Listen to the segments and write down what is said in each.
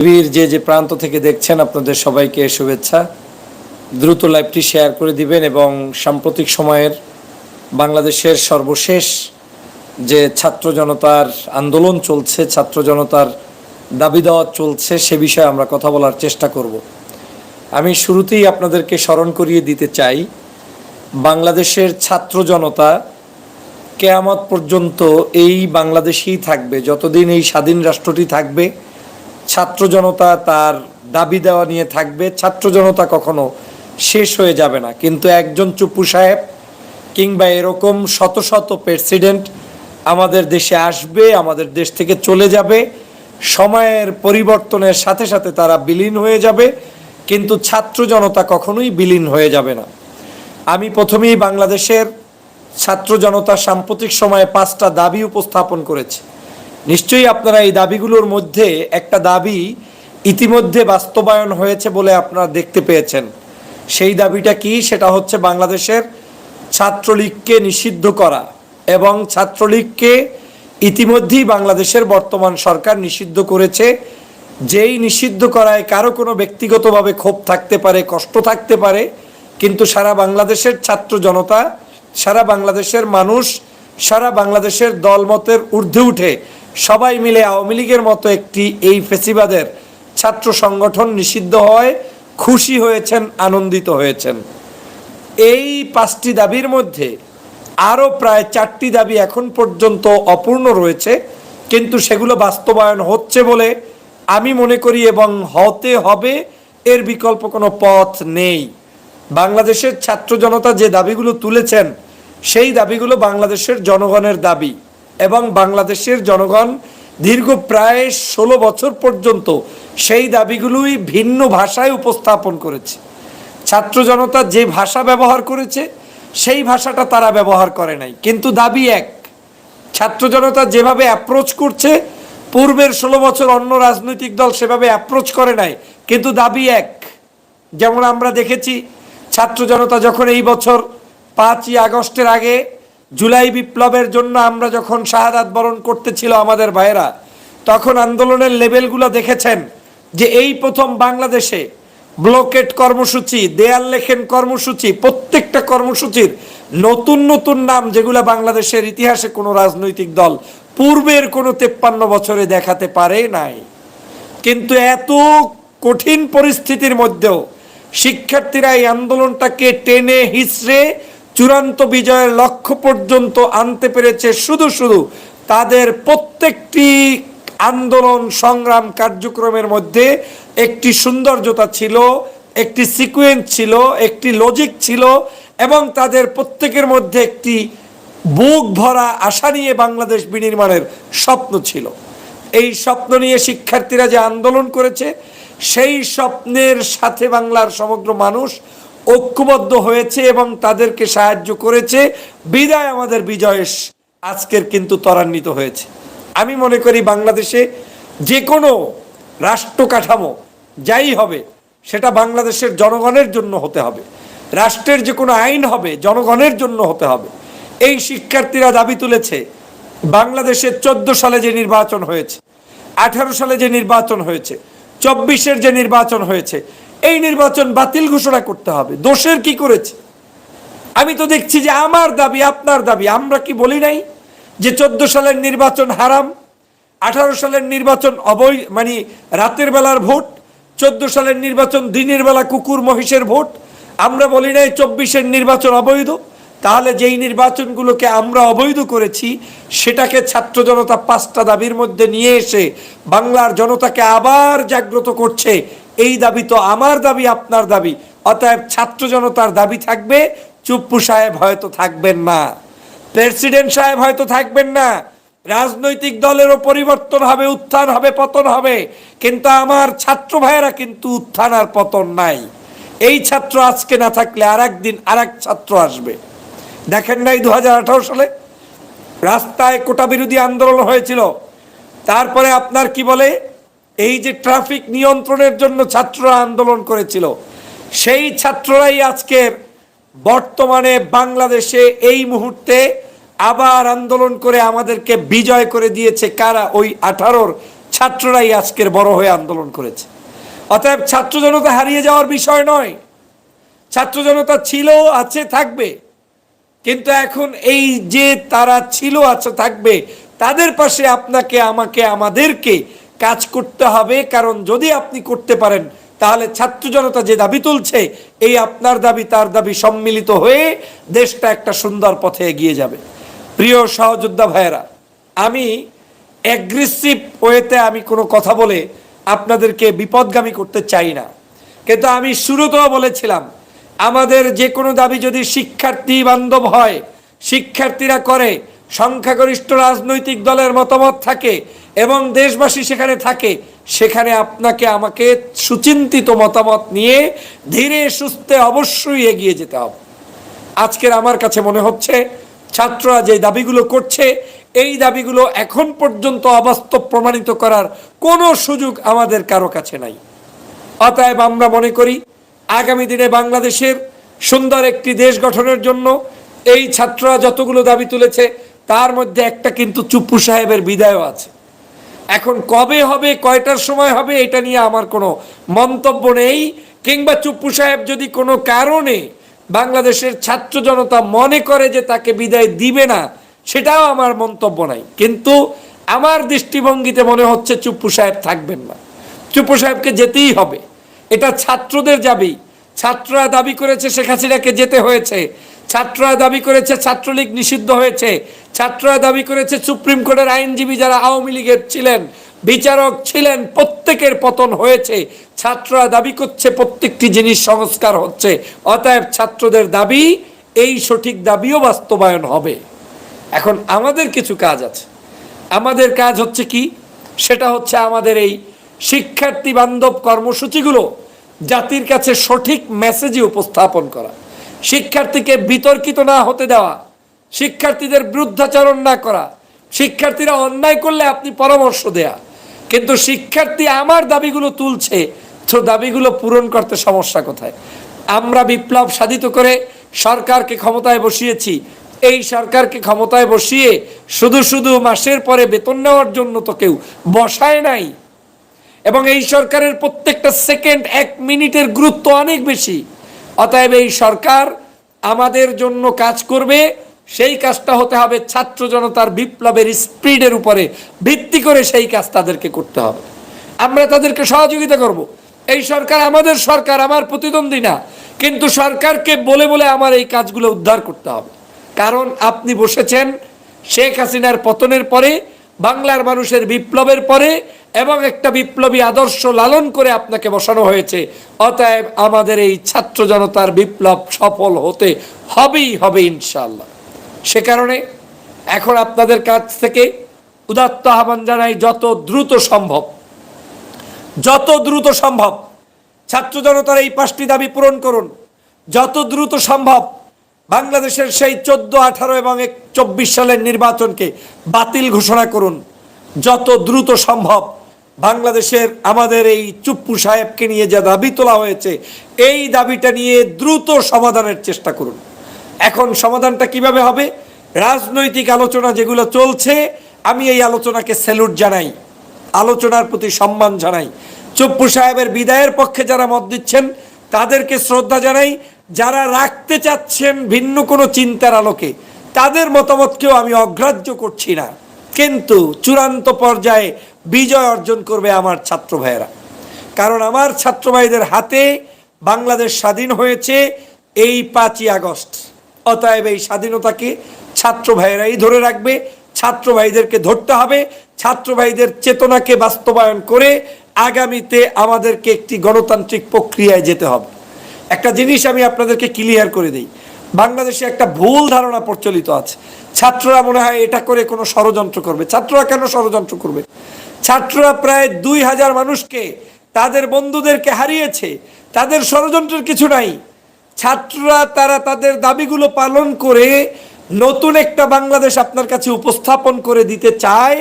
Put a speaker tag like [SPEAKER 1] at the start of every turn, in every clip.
[SPEAKER 1] পৃথিবীর যে যে প্রান্ত থেকে দেখছেন, আপনাদের সবাইকে শুভেচ্ছা। দ্রুত লাইভটি শেয়ার করে দিবেন এবং সাম্প্রতিক সময়ের বাংলাদেশের সর্বশেষ যে ছাত্র জনতার আন্দোলন চলছে, ছাত্র জনতার দাবি দাওয়া চলছে, সে বিষয়ে আমরা কথা বলার চেষ্টা করব। আমি শুরুতেই আপনাদেরকে স্মরণ করিয়ে দিতে চাই, বাংলাদেশের ছাত্র জনতা কেয়ামত পর্যন্ত এই বাংলাদেশেই থাকবে, যতদিন এই স্বাধীন রাষ্ট্রটি থাকবে ছাত্র জনতা তার দাবি দেওয়া নিয়ে থাকবে। ছাত্র জনতা কখনো শেষ হয়ে যাবে না। কিন্তু একজন চুপু সাহেব কিংবা এরকম শত শত প্রেসিডেন্ট আমাদের দেশে আসবে, আমাদের দেশ থেকে চলে যাবে। সময়ের পরিবর্তনের সাথে সাথে তারা বিলীন হয়ে যাবে। কিন্তু ছাত্র জনতা কখনোই বিলীন হয়ে যাবে না। আমি প্রথমেই বাংলাদেশের ছাত্র জনতা সাম্প্রতিক সময়ে পাঁচটা দাবি উপস্থাপন করেছি। নিশ্চয়ই আপনারা এই দাবিগুলোর মধ্যে একটা দাবি ইতিমধ্যে বাস্তবায়ন হয়েছে বলে আপনারা দেখতে পেয়েছেন। সেই দাবিটা কি? সেটা হচ্ছে বাংলাদেশের ছাত্রলীগকে নিষিদ্ধ করা এবং ছাত্রলীগকে ইতিমধ্যেই বাংলাদেশের বর্তমান সরকার নিষিদ্ধ করেছে। যেই নিষিদ্ধ করায় কারও কোনো ব্যক্তিগতভাবে ক্ষোভ থাকতে পারে, কষ্ট থাকতে পারে, কিন্তু সারা বাংলাদেশের ছাত্র জনতা, সারা বাংলাদেশের মানুষ, সারা বাংলাদেশের দলমতের ঊর্ধ্বে উঠে সবাই মিলে আওয়ামী লীগের মতো একটি এই ফেসিবাদের ছাত্র সংগঠন নিষিদ্ধ হয় খুশি হয়েছেন, আনন্দিত হয়েছেন। এই পাঁচটি দাবির মধ্যে আরও প্রায় চারটি দাবি এখন পর্যন্ত অপূর্ণ রয়েছে, কিন্তু সেগুলো বাস্তবায়ন হচ্ছে বলে আমি মনে করি এবং হতে হবে, এর বিকল্প কোনো পথ নেই। বাংলাদেশের ছাত্র জনতা যে দাবিগুলো তুলেছেন, সেই দাবিগুলো বাংলাদেশের জনগণের দাবি। এবং বাংলাদেশের জনগণ দীর্ঘ প্রায় ষোলো বছর পর্যন্ত সেই দাবিগুলোই ভিন্ন ভাষায় উপস্থাপন করেছে। ছাত্র জনতা যে ভাষা ব্যবহার করেছে, সেই ভাষাটা তারা ব্যবহার করে নাই। কিন্তু দাবি এক, ছাত্র জনতা যেভাবে অ্যাপ্রোচ করছে, পূর্বের ষোলো বছর অন্য রাজনৈতিক দল সেভাবে অ্যাপ্রোচ করে নাই। কিন্তু দাবি এক, যেমন আমরা দেখেছি, ছাত্র জনতা যখন এই বছর পাঁচই আগস্টের আগে জুলাই বিপ্লবের জন্য আমরা যখন শাহাদাত বরণ করতেছিল আমাদের ভাইয়েরা, তখন আন্দোলনের লেভেলগুলো দেখেছেন যে এই প্রথম বাংলাদেশে ব্লকেট কর্মসূচি, দেয়াল লেখেন কর্মসূচি, প্রত্যেকটা কর্মসূচির নতুন নতুন নাম যেগুলো বাংলাদেশের ইতিহাসে কোনো রাজনৈতিক দল পূর্বের কোনো তেপ্পান্ন বছরে দেখাতে পারে নাই। কিন্তু এত কঠিন পরিস্থিতির মধ্যেও শিক্ষার্থীরা এই আন্দোলনটাকে টেনে হিসড়ে চূড়ান্ত বিজয়ের লক্ষ্য পর্যন্ত আনতে পেরেছে শুধু শুধু তাদের প্রত্যেকটি আন্দোলন সংগ্রাম কার্যক্রমের মধ্যে একটি সৌন্দর্যতা ছিল, একটি সিকুয়েন্স ছিল, একটি লজিক ছিল এবং তাদের প্রত্যেকের মধ্যে একটি বুক ভরা আশা নিয়ে বাংলাদেশ বিনির্মাণের স্বপ্ন ছিল। এই স্বপ্ন নিয়ে শিক্ষার্থীরা যে আন্দোলন করেছে, সেই স্বপ্নের সাথে বাংলার সমগ্র মানুষ ঐক্যবদ্ধ হয়েছে এবং তাদেরকে সাহায্য করেছে। বিদায় আমাদের বিজয় আজকের কিন্তু ত্বরান্বিত হয়েছে। আমি মনে করি বাংলাদেশে যে কোনো রাষ্ট্র কাঠামো যাই হবে, সেটা বাংলাদেশের জনগণের জন্য হতে হবে। রাষ্ট্রের যে কোনো আইন হবে, জনগণের জন্য হতে হবে। এই শিক্ষার্থীরা দাবি তুলেছে বাংলাদেশের চোদ্দ সালে যে নির্বাচন হয়েছে, আঠারো সালে যে নির্বাচন হয়েছে, চব্বিশের যে নির্বাচন হয়েছে এই নির্বাচন বাতিল ঘোষণা করতে হবে। দোষের কি করেছে? আমি তো দেখছি যে আমার দাবি, আপনার দাবি, আমরা কি বলি নাই যে চোদ্দ সালের নির্বাচন হারাম, আঠারো সালের নির্বাচন অবৈ মানে রাতের বেলার ভোট, চোদ্দ সালের নির্বাচন দিনের বেলা কুকুর মহিষের ভোট, আমরা বলি নাই চব্বিশের নির্বাচন অবৈধ, তাহলে যেই নির্বাচনগুলোকে আমরা অবৈধ করেছি, সেটাকে ছাত্র জনতা পাঁচটা দাবির মধ্যে নিয়ে এসে বাংলার জনতাকে আবার জাগ্রত করছে এই দাবি তো আমার দাবি, আপনার দাবি। অতএব ছাত্র জনতার দাবি থাকবে, চুপ্পু সাহেব হয়তো থাকবেন না। প্রেসিডেন্ট সাহেব হয়তো থাকবেন না। রাজনৈতিক দলেরও পরিবর্তন হবে, উত্থান হবে, পতন হবে। কিন্তু আমার ছাত্র ভাইয়েরা কিন্তু উত্থান আর পতন নাই। এই ছাত্র আজকে না থাকলে আর একদিন আর এক ছাত্র আসবে। দেখেন নাই দু হাজার আঠারো সালে রাস্তায় কোটা বিরোধী আন্দোলন হয়েছিল। তারপরে আপনার কি বলে? এই যে ট্রাফিক নিয়ন্ত্রণের জন্য ছাত্ররা আন্দোলন করেছিল, সেই ছাত্ররাই আজকের বর্তমানে বাংলাদেশে এই মুহূর্তে আবার আন্দোলন করে আমাদেরকে বিজয় করে দিয়েছে। কারা? ওই আঠারোর ছাত্ররাই আজকের বড় হয়ে আন্দোলন করেছে। অতএব ছাত্র জনতা হারিয়ে যাওয়ার বিষয় নয়। ছাত্র জনতা ছিল, আছে, থাকবে। কিন্তু এখন এই যে তারা ছিল, আছে, থাকবে, তাদের পাশে আপনাকে, আমাকে, আমাদেরকে কাজ করতে হবে, কারণ যদি আপনি করতে পারেন, তাহলে ছাত্র জনতা যে দাবি তুলছে, এই আপনার দাবি, তার দাবি সম্মিলিত হয়ে দেশটা একটা সুন্দর পথে এগিয়ে যাবে। প্রিয় সহযোদ্ধা ভাইয়েরা, আমি অ্যাগ্রেসিভ ওয়েতে আমি কোনো কথা বলে আপনাদেরকে বিপদগামী করতে চাই না। কিন্তু আমি শুরুতেও বলেছিলাম, আমাদের যে কোনো দাবি যদি শিক্ষার্থী বান্ধব হয়, শিক্ষার্থীরা করে, সংখ্যাগরিষ্ঠ রাজনৈতিক দলের মতামত থাকে এবং দেশবাসী সেখানে থাকে, সেখানে আপনাকে আমাকে সুচিন্তিত মতামত নিয়ে ধীরে সুস্থে অবশ্যই এগিয়ে যেতে হবে। আজকের আমার কাছে মনে হচ্ছে, ছাত্ররা যে দাবিগুলো করছে, এই দাবিগুলো এখন পর্যন্ত অবাস্তব প্রমাণিত করার কোনো সুযোগ আমাদের কারও কাছে নাই। অতএব আমরা মনে করি, আগামী দিনে বাংলাদেশের সুন্দর একটি দেশ গঠনের জন্য এই ছাত্ররা যতগুলো দাবি তুলেছে, তার মধ্যে একটা কিন্তু চুপ্পু সাহেবের বিদায়ও আছে। এখন কবে হবে, কয়টার সময় হবে, এটা নিয়ে আমার কোনো মন্তব্য নেই। কিংবা চুপ্পু সাহেব যদি কোনো কারণে বাংলাদেশের ছাত্র জনতা মনে করে যে তাকে বিদায় দিবে না, সেটাও আমার মন্তব্য নাই। কিন্তু আমার দৃষ্টিভঙ্গিতে মনে হচ্ছে চুপ্পু সাহেব থাকবেন না। চুপ্পু সাহেবকে যেতেই হবে। এটা ছাত্রদের দাবি। ছাত্ররা দাবি করেছে শেখ হাসিনাকে যেতে হয়েছে। ছাত্ররা দাবি করেছে ছাত্রলীগ নিষিদ্ধ হয়েছে। ছাত্ররা দাবি করেছে সুপ্রিম কোর্টের আইনজীবী যারা আওয়ামী লীগের ছিলেন, বিচারক ছিলেন, প্রত্যেকের পতন হয়েছে। ছাত্ররা দাবি করছে প্রত্যেকটি জিনিস সংস্কার হচ্ছে। অতএব ছাত্রদের দাবি, এই সঠিক দাবিও বাস্তবায়ন হবে। এখন আমাদের কিছু কাজ আছে। আমাদের কাজ হচ্ছে কি? সেটা হচ্ছে আমাদের এই শিক্ষার্থী বান্ধব কর্মসূচিগুলো জাতির কাছে সঠিক মেসেজই উপস্থাপন করা। শিক্ষার্থীকে বিতর্কিত না হতে দেওয়া শিক্ষার্থীদের বিরুদ্ধাচরণ না করা, শিক্ষার্থীরা অন্যায় করলে আপনি পরামর্শ দেয়া। কিন্তু শিক্ষার্থী আমার দাবিগুলো তুলছে, তো দাবিগুলো পূরণ করতে সমস্যা কোথায়? আমরা বিপ্লব সাধিত করে সরকারকে ক্ষমতায় বসিয়েছি। এই সরকারকে ক্ষমতায় বসিয়ে শুধু শুধু মাসের পরে বেতন নেওয়ার জন্য তো কেউ বসায় নাই। এবং এই সরকারের প্রত্যেকটা সেকেন্ড এক মিনিটের গুরুত্ব অনেক বেশি। অতএব এই সরকার আমাদের জন্য কাজ করবে সেই কাজটা হতে হবে ছাত্র জনতার বিপ্লবের স্পিডের উপরে। ভিত্তি করে সেই কাজ তাদেরকে করতে হবে। আমরা তাদেরকে সহযোগিতা করব। এই সরকার আমাদের সরকার, আমার প্রতিদ্বন্দ্বী না। কিন্তু সরকারকে বলে বলে আমার এই কাজগুলো উদ্ধার করতে হবে। কারণ আপনি বসেছেন শেখ হাসিনার পতনের পরে, বাংলার মানুষের বিপ্লবের পরে, এবং একটা বিপ্লবী আদর্শ লালন করে আপনাকে বসানো হয়েছে। অতএব আমাদের এই ছাত্র জনতার বিপ্লব সফল হতে হবেই, হবে ইনশাল্লাহ সে কারণে এখন আপনাদের কাছ থেকে উদাত্ত আহ্বান জানাই যত দ্রুত সম্ভব। যত দ্রুত সম্ভব। ছাত্র জনতার এই পাঁচটি দাবি পূরণ করুন। যত দ্রুত সম্ভব বাংলাদেশের সেই চোদ্দ, আঠারো এবং এক, চব্বিশ সালের নির্বাচনকে বাতিল ঘোষণা করুন। যত দ্রুত সম্ভব বাংলাদেশের আমাদের এই চুপ্পু সাহেবকে নিয়ে যে দাবি তোলা হয়েছে, এই দাবিটা নিয়ে দ্রুত সমাধানের চেষ্টা করুন। এখন সমাধানটা কীভাবে হবে? রাজনৈতিক আলোচনা যেগুলো চলছে, আমি এই আলোচনাকে স্যালুট জানাই, আলোচনার প্রতি সম্মান জানাই। চপ্পু সাহেবের বিদায়ের পক্ষে যারা মত দিচ্ছেন, তাদেরকে শ্রদ্ধা জানাই। যারা রাখতে চাচ্ছেন ভিন্ন কোনো চিন্তার আলোকে, তাদের মতামতকেও আমি অগ্রাহ্য করছি না। কিন্তু চূড়ান্ত পর্যায়ে বিজয় অর্জন করবে আমার ছাত্র ভাইয়েরা। কারণ আমার ছাত্র ভাইদের হাতে বাংলাদেশ স্বাধীন হয়েছে এই পাঁচই আগস্ট। অতএব এই স্বাধীনতাকে ছাত্র ভাইয়েরাই ধরে রাখবে, ছাত্র ভাইদেরকে ধরতে হবে, ছাত্র ভাইদের চেতনাকে বাস্তবায়ন করে আগামীতে আমাদেরকে একটি গণতান্ত্রিক প্রক্রিয়ায় যেতে হবে। একটা জিনিস আমি আপনাদেরকে ক্লিয়ার করে দিই, বাংলাদেশে একটা ভুল ধারণা প্রচলিত আছে। ছাত্ররা মনে হয় এটা করে কোনো ষড়যন্ত্র করবে। ছাত্ররা কেন ষড়যন্ত্র করবে? ছাত্ররা প্রায় দুই হাজার মানুষকে, তাদের বন্ধুদেরকে হারিয়েছে, তাদের ষড়যন্ত্রের কিছু নাই। ছাত্ররা তারা তাদের দাবিগুলো পালন করে নতুন একটা বাংলাদেশ আপনার কাছে উপস্থাপন করে দিতে চায়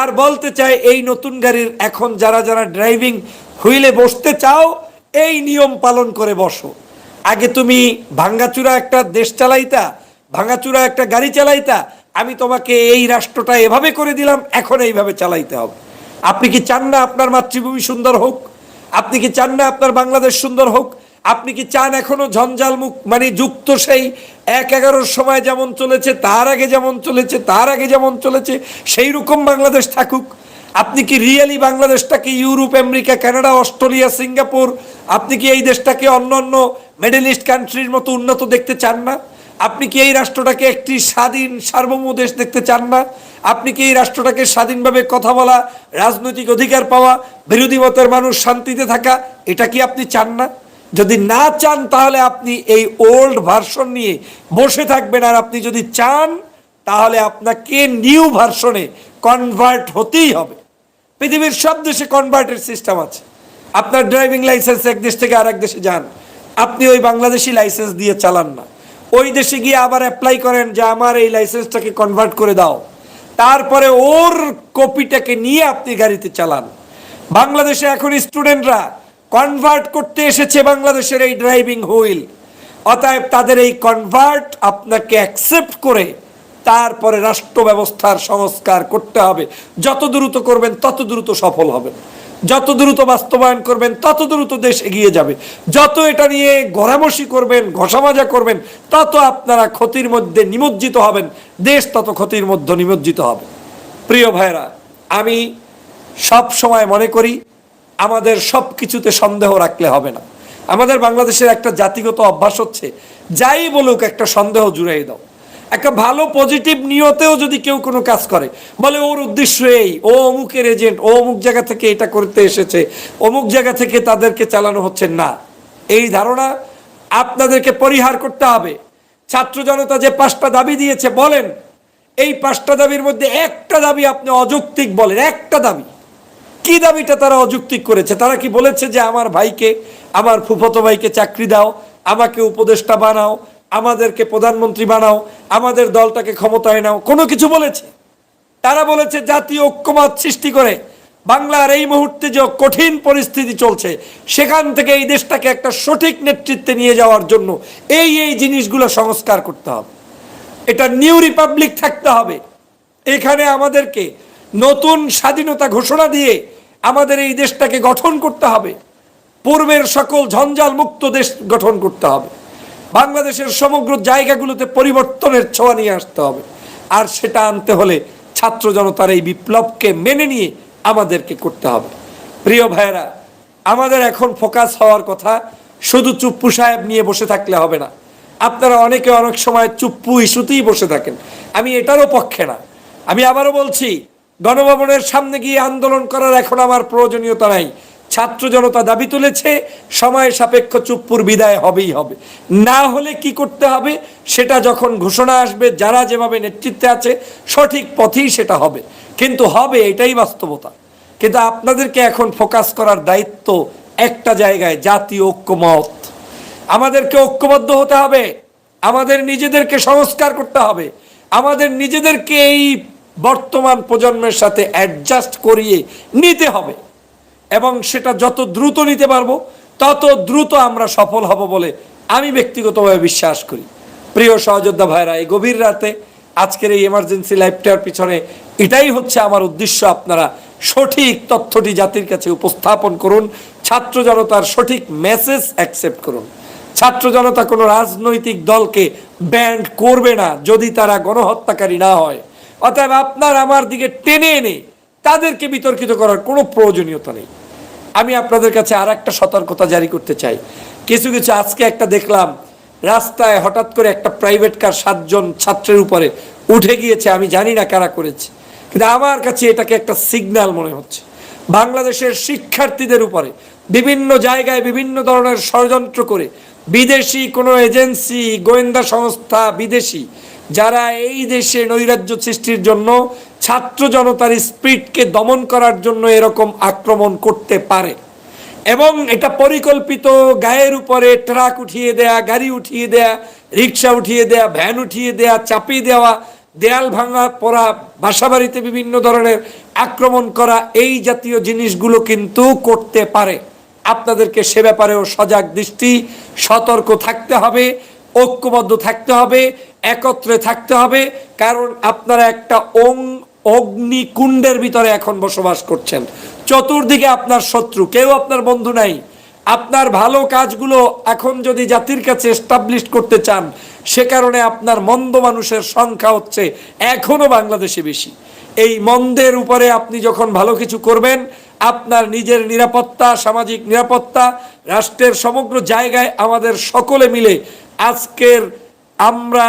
[SPEAKER 1] আর বলতে চায়, এই নতুন গাড়ির এখন যারা যারা ড্রাইভিং হুইলে বসতে চাও, এই নিয়ম পালন করে বসো। আগে তুমি ভাঙ্গাচুরা একটা দেশ চালাইতা, ভাঙ্গাচুরা একটা গাড়ি চালাইতা, আমি তোমাকে এই রাষ্ট্রটা এভাবে করে দিলাম, এখন এইভাবে চালাইতে হবে। আপনি কি চান না আপনার মাতৃভূমি সুন্দর হোক? আপনি কি চান না আপনার বাংলাদেশ সুন্দর হোক? আপনি কি চান এখনও ঝঞ্ঝাল মুখ মানে যুক্ত সেই এক এগারোর সময় যেমন চলেছে, তার আগে যেমন চলেছে, তার আগে যেমন চলেছে, সেই রকম বাংলাদেশ থাকুক। আপনি কি রিয়েলি বাংলাদেশটাকে Europe, America, Canada, Australia, Singapore, আপনি কি এই দেশটাকে অন্য অন্য মিডল ইস্ট কান্ট্রির মতো উন্নত দেখতে চান না? আপনি কি এই রাষ্ট্রটাকে একটি স্বাধীন, সার্বভৌম দেশ দেখতে চান না? আপনি কি এই রাষ্ট্রটাকে স্বাধীনভাবে কথা বলা, রাজনৈতিক অধিকার পাওয়া, বিরোধী মতের মানুষ শান্তিতে থাকা, এটা কি আপনি চান না? যদি না চান, তাহলে আপনি এই ওল্ড ভার্সন নিয়ে বসে থাকবেন। আর আপনি যদি চান, তাহলে আপনাকে নিউ ভার্সনে কনভার্ট হতেই হবে। পৃথিবীর সব দেশে কনভার্টের সিস্টেম আছে। আপনার ড্রাইভিং লাইসেন্স এক দেশ থেকে আরেক দেশে যান। আপনি ওই বাংলাদেশি লাইসেন্স দিয়ে চালান না। ওই দেশে গিয়ে আবার অ্যাপ্লাই করেন যে, আমার এই লাইসেন্সটাকে কনভার্ট করে দাও। তারপরে ওর কপিটাকে নিয়ে আপনি গাড়িতে চালান। বাংলাদেশে এখন স্টুডেন্টরা কনভার্ট করতে এসেছে বাংলাদেশের এই ড্রাইভিং হুইল অতএব তাদের এই কনভার্ট আপনাকে অ্যাকসেপ্ট করে তারপরে রাষ্ট্র ব্যবস্থার সংস্কার করতে হবে। যত দ্রুত করবেন, তত দ্রুত সফল হবেন। যত দ্রুত বাস্তবায়ন করবেন, তত দ্রুত দেশ এগিয়ে যাবে। যত এটা নিয়ে গড়ামসি করবেন ঘষামাজা করবেন, তত আপনারা ক্ষতির মধ্যে নিমজ্জিত হবেন। দেশ তত ক্ষতির মধ্যে নিমজ্জিত হবে। প্রিয় ভাইরা আমি সব সময় মনে করি আমাদের সব কিছুতে সন্দেহ রাখলে হবে না। আমাদের বাংলাদেশের একটা জাতিগত অভ্যাস হচ্ছে, যাই বলুক একটা সন্দেহ জুড়াই দাও। একটা ভালো পজিটিভ নিয়তেও যদি কেউ কোনো কাজ করে, বলে ওর উদ্দেশ্য এই, ও অমুকের এজেন্ট ও অমুক জায়গা থেকে এটা করতে এসেছে, অমুক জায়গা থেকে তাদেরকে চালানো হচ্ছে না। এই ধারণা আপনাদেরকে পরিহার করতে হবে। ছাত্র জনতা যে পাঁচটা দাবি দিয়েছে, বলেন, এই পাঁচটা দাবির মধ্যে একটা দাবি আপনি অযৌক্তিক বলেন, একটা দাবি। কি দাবিটা তারা অযৌক্তিক করেছে? তারা কি বলেছে যে আমার ভাইকে, আমার ফুফতো ভাইকে চাকরি দাও, আমাকে উপদেষ্টা বানাও, আমাদেরকে প্রধানমন্ত্রী বানাও, আমাদের দলটাকে ক্ষমতায় নাও, কোনো কিছু বলেছে? তারা বলেছে জাতীয় ঐক্যমত সৃষ্টি করে বাংলার এই মুহূর্তে যে কঠিন পরিস্থিতি চলছে, সেখান থেকে এই দেশটাকে একটা সঠিক নেতৃত্বে নিয়ে যাওয়ার জন্য এই এই জিনিসগুলো সংস্কার করতে হবে। এটা নিউ রিপাবলিক থাকতে হবে। এখানে আমাদেরকে নতুন স্বাধীনতা ঘোষণা দিয়ে আমাদের এই দেশটাকে গঠন করতে হবে। পূর্বের সকল ঝঞ্ঝাল মুক্ত দেশ গঠন করতে হবে। বাংলাদেশের সমগ্র জায়গাগুলোতে পরিবর্তনের ছোঁয়া নিয়ে আসতে হবে। আর সেটা আনতে হলে ছাত্র জনতার এই বিপ্লবকে মেনে নিয়ে আমাদেরকে করতে হবে। প্রিয় ভাইয়েরা, আমাদের এখন ফোকাস হওয়ার কথা, শুধু চুপ্পু সাহেব নিয়ে বসে থাকলে হবে না। আপনারা অনেকে অনেক সময় চুপ্পু ইস্যুতেই বসে থাকেন। আমি এটারও পক্ষে না। আমি আবারও বলছি গণভবনের সামনে গিয়ে আন্দোলন করার এখন আমার প্রয়োজনীয়তা নাই। ছাত্র জনতা দাবি তুলেছে, সময় সাপেক্ষ চুপ্পুর বিদায় হবেই হবে। না হলে কি করতে হবে, সেটা যখন ঘোষণা আসবে, যারা যেভাবে নেতৃত্বে আছে, সঠিক পথেই সেটা হবে। কিন্তু হবে, এটাই বাস্তবতা। কিন্তু আপনাদেরকে এখন ফোকাস করার দায়িত্ব একটা জায়গায়, জাতীয় ঐক্যমত। আমাদেরকে ঐক্যবদ্ধ হতে হবে। আমাদের নিজেদেরকে সংস্কার করতে হবে। আমাদের নিজেদেরকে এই বর্তমান প্রজন্মের সাথে অ্যাডজাস্ট করিয়ে নিতে হবে। এবং সেটা যত দ্রুত নিতে পারব, তত দ্রুত আমরা সফল হব বলে আমি ব্যক্তিগতভাবে বিশ্বাস করি। প্রিয় সহযোদ্ধা ভাইরা এই গভীর রাতে আজকের এই এমার্জেন্সি লাইফটার পিছনে এটাই হচ্ছে আমার উদ্দেশ্য। আপনারা সঠিক তথ্যটি জাতির কাছে উপস্থাপন করুন, ছাত্র জনতার সঠিক মেসেজ অ্যাকসেপ্ট করুন। ছাত্র জনতা কোনো রাজনৈতিক দলকে ব্যান্ড করবে না, যদি তারা গণহত্যাকারী না হয়। অতএব আপনার আমার দিকে টেনে এনে তাদেরকে বিতর্কিত করার কোনো প্রয়োজনীয়তা নেই। আমি আপনাদের কাছে আর একটা সতর্কতা জারি করতে চাই। কিছু কিছু আজকে একটা দেখলাম, রাস্তায় হঠাৎ করে একটা প্রাইভেট কার সাতজন ছাত্রের উপরে উঠে গিয়েছে, আমি জানি না কারা করেছে। কিন্তু আমার কাছে এটাকে একটা সিগন্যাল মনে হচ্ছে। বাংলাদেশের শিক্ষার্থীদের উপরে বিভিন্ন জায়গায় বিভিন্ন ধরনের ষড়যন্ত্র করে বিদেশি কোনো এজেন্সি গোয়েন্দা সংস্থা, বিদেশি যারা এই দেশে নৈরাজ্য সৃষ্টির জন্য ছাত্র জনতার স্পিডকে দমন করার জন্য এরকম আক্রমণ করতে পারে। এবং এটা পরিকল্পিত গায়ের উপরে ট্রাক উঠিয়ে দেয়া, গাড়ি উঠিয়ে দেয়া, রিক্সা উঠিয়ে দেয়া, ভ্যান উঠিয়ে দেয়া, চাপিয়ে দেওয়া, দেয়াল ভাঙা পড়া বাসাবাড়িতে বিভিন্ন ধরনের আক্রমণ করা এই জাতীয় জিনিসগুলো কিন্তু করতে পারে। আপনাদেরকে সে ব্যাপারেও সজাগ দৃষ্টি, সতর্ক থাকতে হবে, ঐক্যবদ্ধ থাকতে হবে একত্রে থাকতে হবে, কারণ আপনারা একটা ওং অগ্নিকুণ্ডের ভিতরে এখন বসবাস করছেন। চতুর্দিকে আপনার শত্রু, কেউ আপনার বন্ধু নাই। আপনার ভালো কাজগুলো এখন যদি জাতির কাছে এস্টাবলিশ করতে চান, সে কারণে আপনার মন্দ মানুষের সংখ্যা হচ্ছে এখনও বাংলাদেশে বেশি। এই মন্দের উপরে আপনি যখন ভালো কিছু করবেন, আপনার নিজের নিরাপত্তা, সামাজিক নিরাপত্তা, রাষ্ট্রের সমগ্র জায়গায় আমাদের সকলে মিলে আজকের আমরা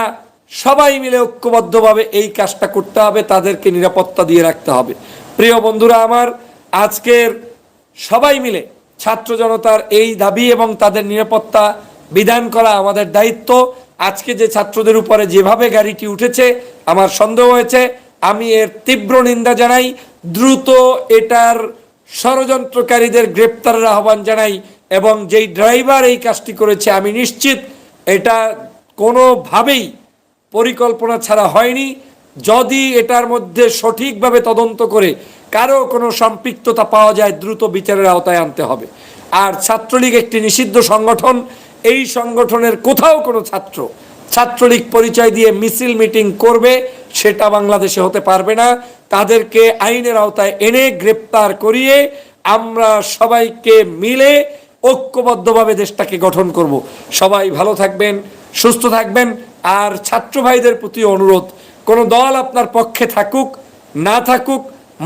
[SPEAKER 1] সবাই মিলে ঐক্যবদ্ধভাবে এই কাজটা করতে হবে, তাদেরকে নিরাপত্তা দিয়ে রাখতে হবে। প্রিয় বন্ধুরা আমার, আজকের সবাই মিলে ছাত্র জনতার এই দাবি এবং তাদের নিরাপত্তা বিধান করা আমাদের দায়িত্ব। আজকে যে ছাত্রদের উপরে যেভাবে গাড়িটি উঠেছে, আমার সন্দেহ হয়েছে, আমি এর তীব্র নিন্দা জানাই। দ্রুত এটার ষড়যন্ত্রকারীদের গ্রেপ্তারের আহ্বান জানাই এবং যেই ড্রাইভার এই কাজটি করেছে, আমি নিশ্চিত এটা কোনোভাবেই পরিকল্পনা ছাড়া হয়নি। যদি এটার মধ্যে সঠিকভাবে তদন্ত করে কারও কোনো সম্পৃক্ততা পাওয়া যায়, দ্রুত বিচারের আওতায় আনতে হবে। আর ছাত্রলীগ একটি নিষিদ্ধ সংগঠন। এই সংগঠনের কোথাও কোনো ছাত্র ছাত্রলীগ পরিচয় দিয়ে মিছিল মিটিং করবে, সেটা বাংলাদেশে হতে পারবে না। তাদেরকে আইনের আওতায় এনে গ্রেপ্তার করিয়ে আমরা সবাইকে মিলে ঐক্যবদ্ধভাবে দেশটাকে গঠন করব। সবাই ভালো থাকবেন। সুস্থ থাকবেন। আর ছাত্র ভাইদের প্রতি অনুরোধ, কোনো দল আপনার পক্ষে থাকুক, না থাকুক,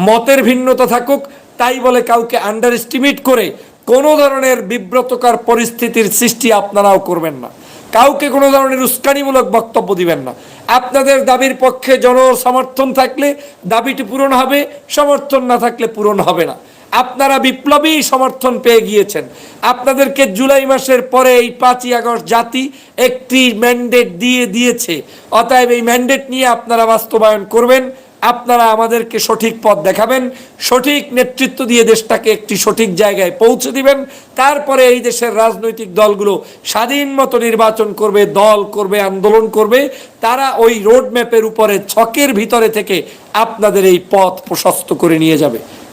[SPEAKER 1] মতের ভিন্নতা থাকুক, তাই বলে কাউকে আন্ডার এস্টিমেট করে কোনো ধরনের বিব্রতকর পরিস্থিতির সৃষ্টি আপনারাও করবেন না। কাউকে কোনো ধরনের উস্কানিমূলক বক্তব্য দিবেন না। আপনাদের দাবির পক্ষে জন সমর্থন থাকলে দাবিটি পূরণ হবে, সমর্থন না থাকলে পূরণ হবে না। আপনারা বিপ্লবী সমর্থন পেয়ে গিয়েছেন। আপনাদেরকে জুলাই মাসের পরে এই পাঁচই আগস্ট জাতি একটি ম্যান্ডেট দিয়ে দিয়েছে। অতএব এই ম্যান্ডেট নিয়ে আপনারা বাস্তবায়ন করবেন, আপনারা আমাদেরকে সঠিক পথ দেখাবেন, সঠিক নেতৃত্ব দিয়ে দেশটাকে একটি সঠিক জায়গায় পৌঁছে দিবেন, তারপরে এই দেশের রাজনৈতিক দলগুলো স্বাধীন মতো নির্বাচন করবে, দল করবে, আন্দোলন করবে, তারা ওই রোড ম্যাপের উপরে, ছকের ভিতরে থেকে আপনাদের এই পথ প্রশস্ত করে নিয়ে যাবে।